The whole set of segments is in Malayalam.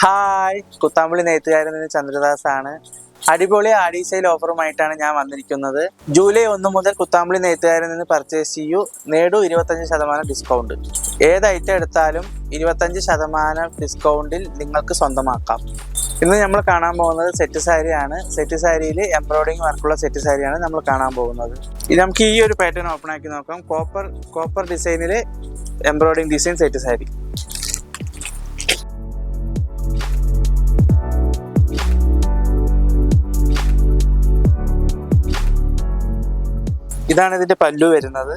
ഹായ് കുത്താമ്പളി നെയ്ത്തുകാരിൽ നിന്ന് ചന്ദ്രദാസ് ആണ് അടിപൊളി ആഡി സെയിൽ ഓഫറുമായിട്ടാണ് ഞാൻ വന്നിരിക്കുന്നത്. ജൂലൈ ഒന്ന് മുതൽ കുത്താമ്പളി നെയ്ത്തുകാരിൽ നിന്ന് പർച്ചേസ് ചെയ്യൂ. നേടൂ ഇരുപത്തഞ്ച് ശതമാനം ഡിസ്കൗണ്ട് ഏത് ഐറ്റം എടുത്താലും ഇരുപത്തഞ്ച് ശതമാനം ഡിസ്കൗണ്ടിൽ നിങ്ങൾക്ക് സ്വന്തമാക്കാം. ഇന്ന് നമ്മൾ കാണാൻ പോകുന്നത് സെറ്റ് സാരിയാണ് സെറ്റ് സാരിയിൽ എംബ്രോയിഡിങ് വർക്കുള്ള സെറ്റ് സാരിയാണ് നമ്മൾ കാണാൻ പോകുന്നത്. നമുക്ക് ഈ ഒരു പാറ്റേൺ ഓപ്പൺ ആക്കി നോക്കാം. കോപ്പർ കോപ്പർ ഡിസൈനിൽ എംബ്രോയിഡിങ് ഡിസൈൻ സെറ്റ് സാരി ഇതാണ് ഇതിന്റെ പല്ലു വരുന്നത്.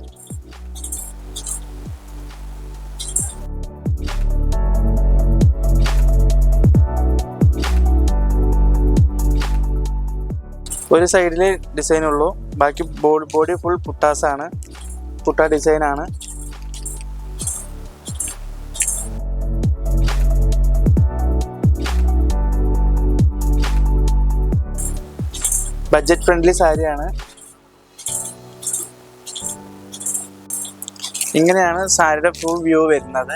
ഒരു സൈഡിൽ ഡിസൈൻ ഉള്ളൂ. ബാക്കി ബോഡി ബോഡി ഫുൾ പുട്ടാസ് ആണ്. പുട്ട ഡിസൈൻ ആണ്. ബഡ്ജറ്റ് ഫ്രണ്ട്ലി സാരിയാണ്. ഇങ്ങനെയാണ് സാരിയുടെ ഫുൾ വ്യൂ വരുന്നത്.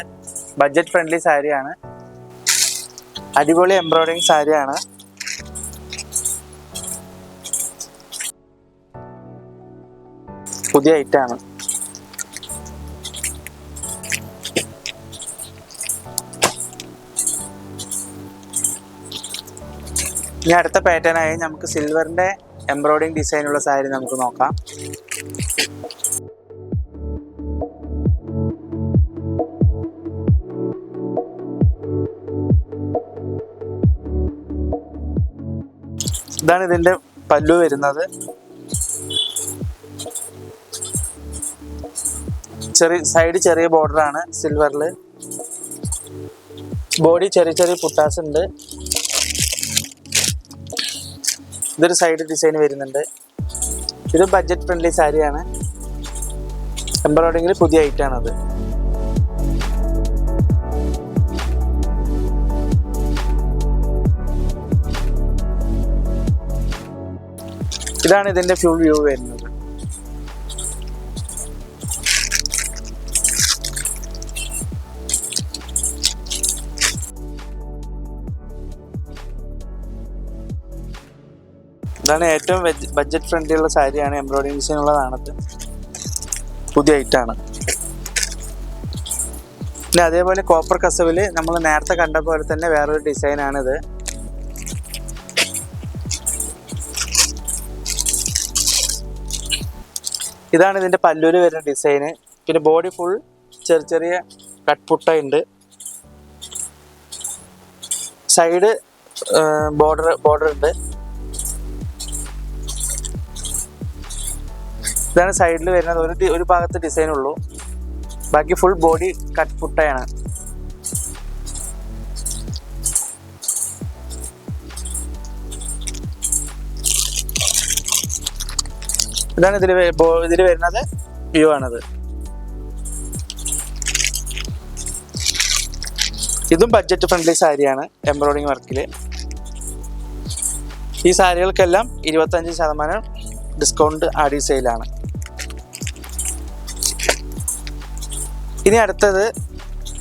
ബഡ്ജറ്റ് ഫ്രണ്ട്ലി സാരിയാണ്. അടിപൊളി എംബ്രോയിഡിങ് സാരിയാണ്. പുതിയ ഐറ്റാണ് ഇനി അടുത്ത പാറ്റേൺ ആയി നമുക്ക് സിൽവറിന്റെ എംബ്രോയിഡിങ് ഡിസൈനുള്ള സാരി നമുക്ക് നോക്കാം. ഇതാണ് ഇതിന്റെ പല്ലു വരുന്നത്. ചെറിയ സൈഡ് ചെറിയ ബോർഡർ ആണ് സിൽവറിൽ ബോഡി ചെറിയ ചെറിയ പുട്ടാസ് ഉണ്ട്. ഇതൊരു സൈഡ് ഡിസൈൻ വരുന്നുണ്ട്. ഇത് ബഡ്ജറ്റ് ഫ്രണ്ട്ലി സാരിയാണ്. എംബ്രോയിഡിങ്ങിൽ പുതിയ ഐറ്റം ഇതാണ് ഇതിന്റെ ഫ്യൂൾ വ്യൂ വരുന്നത്. ഇതാണ് ഏറ്റവും ബഡ്ജറ്റ് ഫ്രണ്ട്ലി ഉള്ള സാരിയാണ് എംബ്രോയിഡറി ഡിസൈൻ ഉള്ളതാണത്. പുതിയ ഐറ്റാണ് പിന്നെ അതേപോലെ കോപ്പർ കസവിൽ നമ്മൾ നേരത്തെ കണ്ട പോലെ തന്നെ വേറൊരു ഡിസൈനാണിത് ഇതാണ് ഇതിന്റെ പല്ലൂര് വരുന്ന ഡിസൈന് പിന്നെ ബോഡി ഫുൾ ചെറിയ ചെറിയ കട്ട്പുട്ട ഉണ്ട് സൈഡ് ബോർഡർ ബോർഡർ ഉണ്ട് ഇതാണ് സൈഡിൽ വരുന്നത്. ഒരു ഒരു ഭാഗത്ത് ഡിസൈൻ ഉള്ളൂ. ബാക്കി ഫുൾ ബോഡി കട്ട് ഇതാണ് ഇതിൽ ഇതിൽ വരുന്നത് വ്യൂ ആണത്. ഇതും ബഡ്ജറ്റ് ഫ്രണ്ട്ലി സാരിയാണ് എംബ്രോയിഡിങ് വർക്കിൽ ഈ സാരികൾക്കെല്ലാം ഇരുപത്തഞ്ച് ശതമാനം ഡിസ്കൗണ്ട് ആഡി സെയിലാണ് ഇനി അടുത്തത്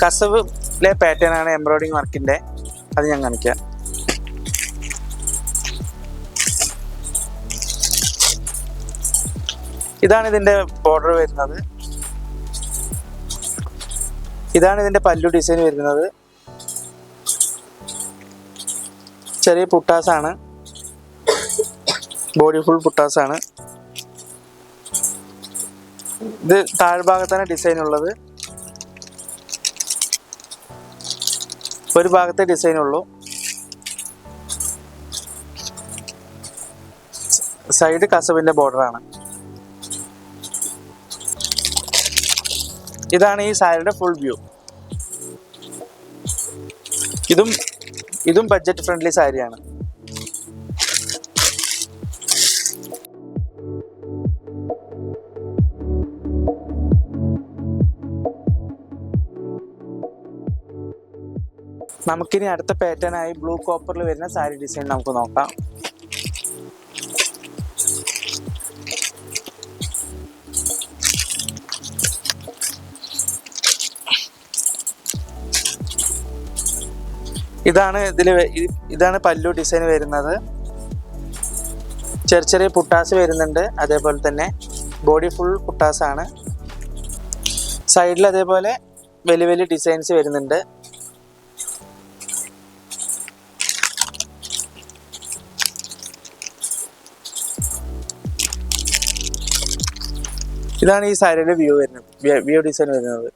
കസവിലെ പാറ്റേൺ ആണ് എംബ്രോയിഡിങ് വർക്കിന്റെ അത് ഞാൻ കാണിക്കാം. ഇതാണ് ഇതിന്റെ ബോർഡർ വരുന്നത്. ഇതാണ് ഇതിന്റെ പല്ലു ഡിസൈൻ വരുന്നത്. ചെറിയ പുട്ടാസാണ്. Body full പുട്ടാസാണ്. ഇത് താഴ്ഭാഗത്താണ് ഡിസൈൻ ഉള്ളത്. ഒരു ഭാഗത്തെ ഡിസൈൻ ഉള്ളൂ. സൈഡ് കസവിന്റെ ബോർഡർ ഇതാണ് ഈ സാരിയുടെ ഫുൾ വ്യൂ ഇതും ഇതും ബഡ്ജറ്റ് ഫ്രണ്ട്ലി സാരിയാണ്. നമുക്കിനി അടുത്ത പാറ്റേൺ ആയി ബ്ലൂ കോപ്പറിൽ വരുന്ന സാരി ഡിസൈൻ നമുക്ക് നോക്കാം. ഇതാണ് ഇതിൽ ഇതാണ് പല്ലു ഡിസൈൻ വരുന്നത്. ചെറിയ ചെറിയ പുട്ടാസ് വരുന്നുണ്ട്. അതേപോലെ തന്നെ ബോഡി ഫുൾ പുട്ടാസ് ആണ്. സൈഡിൽ അതേപോലെ വലിയ വലിയ ഡിസൈൻസ് വരുന്നുണ്ട്. ഇതാണ് ഈ സാരിയുടെ വ്യൂ വരുന്നത്. വ്യൂ ഡിസൈൻ വരുന്നത്.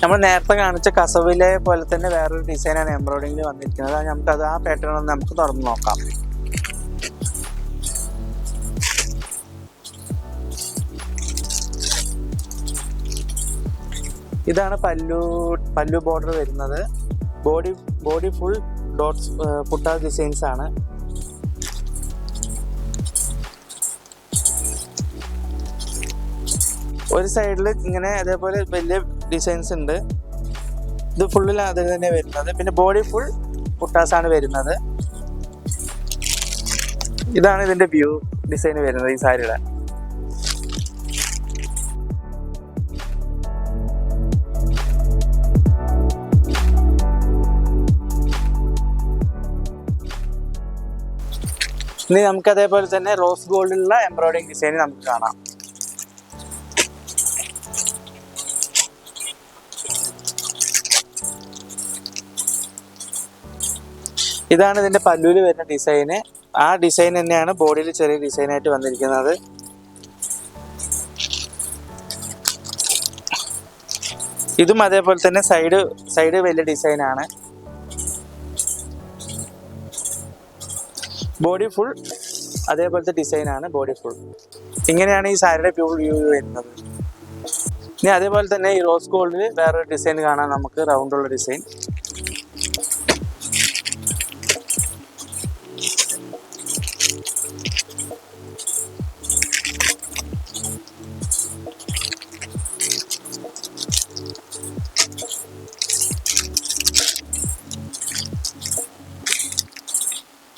നമ്മൾ നേരത്തെ കാണിച്ച കസവിലെ പോലെ തന്നെ വേറൊരു ഡിസൈനാണ് എംബ്രോയിഡിങ്ങിൽ വന്നിരിക്കുന്നത്. നമുക്ക് അത് ആ പാറ്റേൺ ഒന്ന് നമുക്ക് തുറന്ന് നോക്കാം. ഇതാണ് പല്ലു പല്ലു ബോർഡർ വരുന്നത്. Body body full dots Putta designs ആണ്. ഒരു സൈഡിൽ ഇങ്ങനെ അതേപോലെ വലിയ ഡിസൈൻസ് ഉണ്ട്. ഇത് ഫുള്ളിൽ അത് തന്നെ വരുന്നത്. പിന്നെ ബോഡി ഫുൾ പുട്ടാസ് ആണ് വരുന്നത്. ഇതാണ് ഇതിന്റെ വ്യൂ ഡിസൈൻ വരുന്നത് ഈ സാരിയുടെ. ഇനി നമുക്ക് അതേപോലെ തന്നെ റോസ് ഗോൾഡിലുള്ള എംബ്രോയിഡിങ് ഡിസൈൻ നമുക്ക് കാണാം. ഇതാണ് ഇതിന്റെ പല്ലുവിൽ വരുന്ന ഡിസൈന് ആ ഡിസൈൻ തന്നെയാണ് ബോഡിയിൽ ചെറിയ ഡിസൈനായിട്ട് വന്നിരിക്കുന്നത്. ഇതും അതേപോലെ തന്നെ സൈഡ് സൈഡ് വലിയ ഡിസൈനാണ് ബോഡി ഫുൾ അതേപോലത്തെ ഡിസൈനാണ് ബോഡി ഫുൾ ഇങ്ങനെയാണ് ഈ സാരിയുടെ പ്യൂർ വ്യൂ വരുന്നത്. ഇനി അതേപോലെ തന്നെ ഈ റോസ് ഗോൾഡിൽ വേറൊരു ഡിസൈൻ കാണാം നമുക്ക്. റൗണ്ടുള്ള ഡിസൈൻ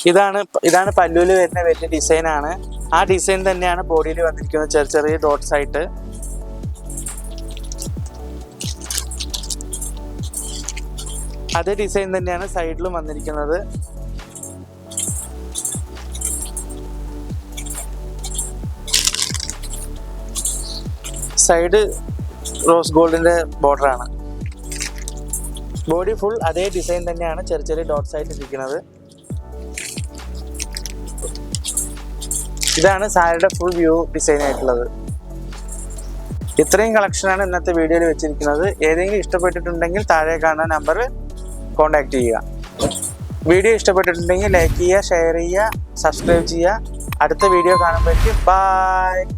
ഇതാണ് ഇതാണ് പല്ലുവിൽ വരുന്ന വലിയ ഡിസൈൻ ആണ്. ആ ഡിസൈൻ തന്നെയാണ് ബോഡിയിൽ വന്നിരിക്കുന്നത് ചെറിയ ചെറിയ ഡോട്ട്സ് ആയിട്ട്. അതേ ഡിസൈൻ തന്നെയാണ് സൈഡിലും വന്നിരിക്കുന്നത്. സൈഡ് റോസ് ഗോൾഡിന്റെ ബോർഡറാണ് ബോഡി ഫുൾ അതേ ഡിസൈൻ തന്നെയാണ് ചെറിയ ചെറിയ ഡോട്ട്സ് ആയിട്ട് ഇരിക്കുന്നത്. ഇതാണ് സാരിയുടെ ഫുൾ വ്യൂ ഡിസൈൻ ആയിട്ടുള്ളത്. ഇത്രയും കളക്ഷനാണ് ഇന്നത്തെ വീഡിയോയിൽ വെച്ചിരിക്കുന്നത്. ഏതെങ്കിലും ഇഷ്ടപ്പെട്ടിട്ടുണ്ടെങ്കിൽ താഴെ കാണുന്ന നമ്പർ കോൺടാക്ട് ചെയ്യുക. വീഡിയോ ഇഷ്ടപ്പെട്ടിട്ടുണ്ടെങ്കിൽ ലൈക്ക് ചെയ്യുക ഷെയർ ചെയ്യുക സബ്സ്ക്രൈബ് ചെയ്യുക. അടുത്ത വീഡിയോ കാണുമ്പോഴേക്കും ബൈ